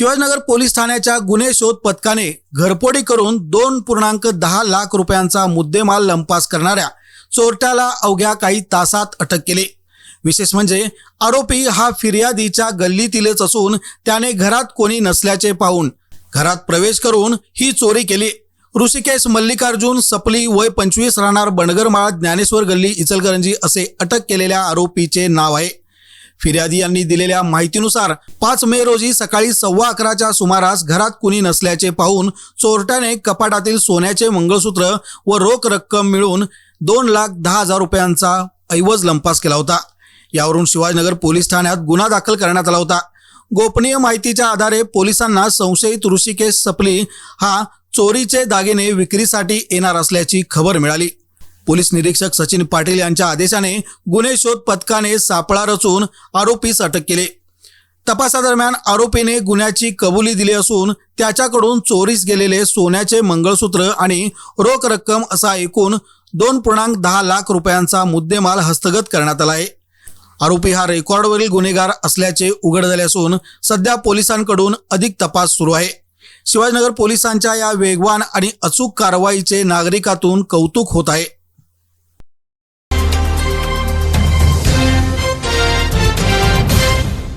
Shivajinagar police ठाण्याच्या गुन्हे शोध पथकाने घरपोडी करून दोन पूर्णांक दहा लाख रुपयांचा मुद्देमाल लंपास करणाऱ्या चोरट्याला अवघ्या काही तासात अटक केली. विशेष म्हणजे आरोपी हा फिर्यादीच्या गल्लीतीलच असून त्याने घरात कोणी नसल्याचे पाहून घरात प्रवेश करून ही चोरी केली. ऋषिकेश मल्लिकार्जुन सपली वय पंचवीस राहणार बंडगरमाळ ज्ञानेश्वर गल्ली इचलकरंजी असे अटक केलेल्या आरोपीचे नाव आहे. फिर्यादी यांनी दिलेल्या माहितीनुसार पाच मे रोजी सकाळी सव्वा अकराच्या सुमारास घरात कुणी नसल्याचे पाहून चोरट्याने कपाटातील सोन्याचे मंगळसूत्र व रोख रक्कम मिळून दोन लाख दहा हजार रुपयांचा ऐवज लंपास केला होता. यावरून शिवाजीनगर पोलीस ठाण्यात गुन्हा दाखल करण्यात आला होता. गोपनीय माहितीच्या आधारे पोलिसांना संशयित ऋषिकेश सपली हा चोरीचे दागिने विक्रीसाठी येणार असल्याची खबर मिळाली. पोलीस निरीक्षक सचिन पाटील यांच्या आदेशाने गुन्हे शोध पथकाने सापळा रचून आरोपीस अटक केले. तपासादरम्यान आरोपीने गुन्ह्याची कबुली दिली असून त्याच्याकडून चोरीस गेलेले सोन्याचे मंगळसूत्र आणि रोख रक्कम असा एकूण दोन पूर्णांक दहा लाख रुपयांचा मुद्देमाल हस्तगत करण्यात आला आहे. आरोपी हा रेकॉर्डवरील गुन्हेगार असल्याचे उघड झाले असून सध्या पोलिसांकडून अधिक तपास सुरू आहे. शिवाजीनगर पोलिसांच्या या वेगवान आणि अचूक कारवाईचे नागरिकातून कौतुक होत आहे.